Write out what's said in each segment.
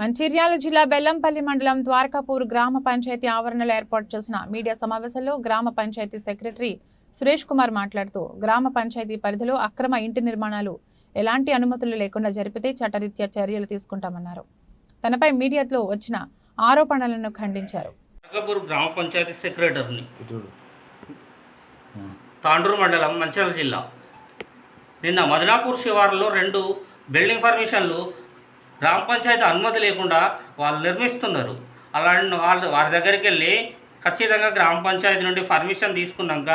మంచిర్యాల జిల్లా బెల్లంపల్లి మండలం ద్వారకాపూర్ గ్రామ పంచాయతీ ఆవరణలో ఏర్పాటు చేసిన మీడియా సమావేశంలో గ్రామ పంచాయతీ సెక్రటరీ సురేష్ కుమార్ మాట్లాడుతూ గ్రామ పంచాయతీ పరిధిలో అక్రమ ఇంటి నిర్మాణాలు ఎలాంటి అనుమతులు లేకుండా జరిపితే చట్టరీత్యా చర్యలు తీసుకుంటామన్నారు. తనపై మీడియాలో వచ్చిన ఆరోపణలను ఖండించారు. గ్రామ పంచాయతీ సెక్రటరీని తాండూరు మండలం మంచిర్యాల జిల్లా. నిన్న మదనాపూర్ శివారులో రెండు బిల్డింగ్ పర్మిషన్లు గ్రామ పంచాయతీ అనుమతి లేకుండా వాళ్ళు నిర్మిస్తున్నారు. అలాంటి వాళ్ళు వారి దగ్గరికి వెళ్ళి ఖచ్చితంగా గ్రామ పంచాయతీ నుండి పర్మిషన్ తీసుకున్నాక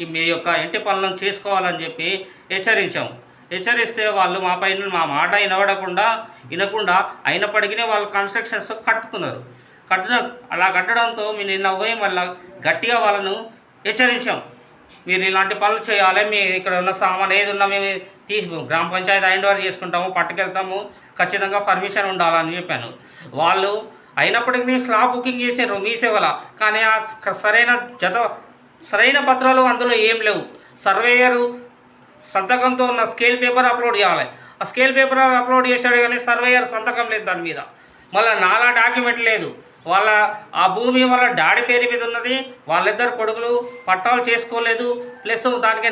ఈ మీ యొక్క ఇంటి పనులను చేసుకోవాలని చెప్పి హెచ్చరించాం. హెచ్చరిస్తే వాళ్ళు మా పైన మా మాట వినబడకుండా వినకుండా అయినప్పటికీ వాళ్ళు కన్స్ట్రక్షన్స్ కట్టుతున్నారు కట్టిన అలా కట్టడంతో మేము నిన్న పోయి మళ్ళీ గట్టిగా వాళ్ళను హెచ్చరించాం. మీరు ఇలాంటి పనులు చేయాలి మీ ఇక్కడ ఉన్న సామాన్ ఏది ఉన్నా మేము తీసి గ్రామ పంచాయతీ హ్యాండ్ ఓవర్ చేసుకుంటాము పట్టుకెళ్తాము ఖచ్చితంగా పర్మిషన్ ఉండాలని చెప్పాను. వాళ్ళు అయినప్పటికీ స్లాబ్ బుకింగ్ చేసారు మీ సేవల. కానీ ఆ సరైన జత సరైన పత్రాలు అందులో ఏం లేవు. సర్వేయరు సంతకంతో ఉన్న స్కేల్ పేపర్ అప్లోడ్ చేయాలి. ఆ స్కేల్ పేపర్ అప్లోడ్ చేశాడు కానీ సర్వేయర్ సంతకం లేదు దాని మీద. మళ్ళీ నాలా డాక్యుమెంట్ లేదు. వాళ్ళ ఆ భూమి వాళ్ళ డాడీ పేరు మీద ఉన్నది వాళ్ళిద్దరు కొడుకులు పట్టాలు చేసుకోలేదు. ప్లస్ దానికి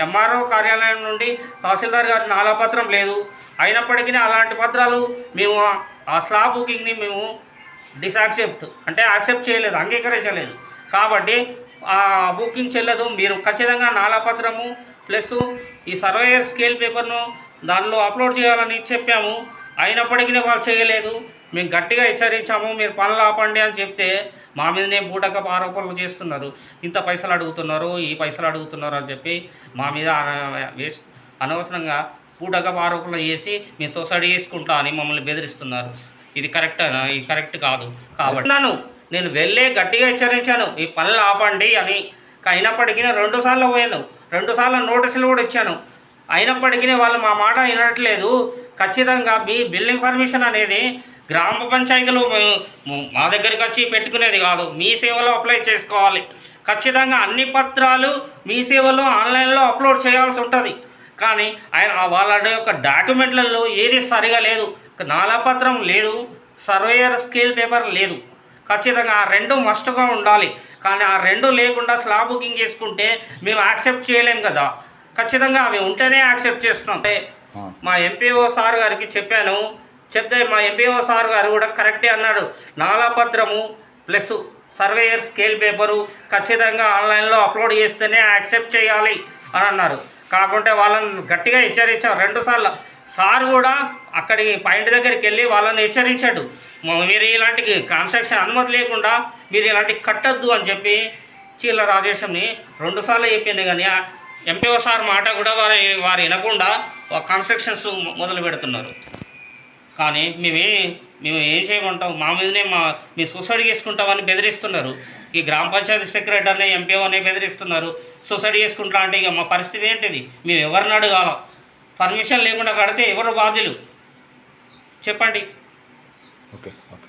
ఎంఆర్ఓ కార్యాలయం నుండి తహసీల్దార్ గారి నాలాపత్రం లేదు. అయినప్పటికీ అలాంటి పత్రాలు మేము ఆ- ఆ స్లాబ్ బుకింగ్ని మేము డిసాక్సెప్ట్ అంటే యాక్సెప్ట్ చేయలేదు అంగీకరించలేదు. కాబట్టి ఆ బుకింగ్ చెల్లదు మీరు ఖచ్చితంగా నాలాపత్రము ప్లస్ ఈ సర్వేయర్ స్కేల్ పేపర్ను దానిలో అప్లోడ్ చేయాలని చెప్పాము. అయినప్పటికీ వాళ్ళు చేయలేదు. మేము గట్టిగా హెచ్చరించాము మీరు పనులు ఆపండి అని చెప్తే మా మీదనే బూటక ఆరోపణలు చేస్తున్నారు. ఇంత పైసలు అడుగుతున్నారు ఈ పైసలు అడుగుతున్నారు అని చెప్పి మా మీద వేస్ అనవసరంగా పూటక ఆరోపణలు చేసి మీ సొసైటీ చేసుకుంటా అని మమ్మల్ని బెదిరిస్తున్నారు. ఇది కరెక్ట్ ఇది కరెక్ట్ కాదు. కాబట్టి నన్ను నేను వెళ్ళే గట్టిగా హెచ్చరించాను ఈ పనులు ఆపండి అని. అయినప్పటికీ రెండు సార్లు పోయాను. రెండు సార్లు నోటీసులు కూడా ఇచ్చాను. అయినప్పటికీ వాళ్ళు మా మాట వినట్లేదు. ఖచ్చితంగా మీ బిల్డింగ్ పర్మిషన్ అనేది గ్రామ పంచాయతీలో ము- దగ్గరికి వచ్చి పెట్టుకునేది కాదు. మీ సేవలో అప్లై చేసుకోవాలి. ఖచ్చితంగా అన్ని పత్రాలు మీ సేవలో ఆన్లైన్లో అప్లోడ్ చేయాల్సి ఉంటుంది. కానీ ఆయన వాళ్ళ యొక్క డాక్యుమెంట్లలో ఏది సరిగా లేదు. నాలపత్రం లేదు. సర్వేయర్ స్కేల్ పేపర్ లేదు. ఖచ్చితంగా ఆ రెండు మస్ట్గా ఉండాలి. కానీ ఆ రెండు లేకుండా స్లాబ్ బుకింగ్ చేసుకుంటే మేము యాక్సెప్ట్ చేయలేం కదా. ఖచ్చితంగా అవి ఉంటేనే యాక్సెప్ట్ చేస్తున్నాం. అంటే మా ఎంపీఓ సార్ గారికి చెప్పాను. చెప్తే మా ఎంపీఓ సార్ గారు కూడా కరెక్టే అన్నాడు. నాలాపత్రము ప్లస్ సర్వేయర్ స్కేల్ పేపరు ఖచ్చితంగా ఆన్లైన్లో అప్లోడ్ చేస్తేనే యాక్సెప్ట్ చేయాలి అని అన్నారు. కాకుంటే వాళ్ళని గట్టిగా హెచ్చరించాం. రెండుసార్లు సార్ కూడా అక్కడికి పాయింట్ దగ్గరికి వెళ్ళి వాళ్ళని హెచ్చరించాడు. మీరు ఇలాంటి కన్స్ట్రక్షన్ అనుమతి లేకుండా మీరు ఇలాంటి కట్టద్దు అని చెప్పి చీల రాజేశంని రెండుసార్లు చెప్పింది కానీ ఎంపీఓ సార్ మాట కూడా వారి వారు వినకుండా కన్స్ట్రక్షన్స్ మొదలు పెడుతున్నారు. కానీ మేమే మేము ఏం చేయమంటాం? మా మీదనే మా మీ సొసైటీ చేసుకుంటామని బెదిరిస్తున్నారు. ఈ గ్రామ పంచాయతీ సెక్రటరీని ఎంపీఓ అని బెదిరిస్తున్నారు. సొసైటీ చేసుకుంటా అంటే ఇక మా పరిస్థితి ఏంటిది? మేము ఎవరిని అడగాల? పర్మిషన్ లేకుండా కడితే ఎవరు బాధ్యులు? చెప్పండి. Okay okay.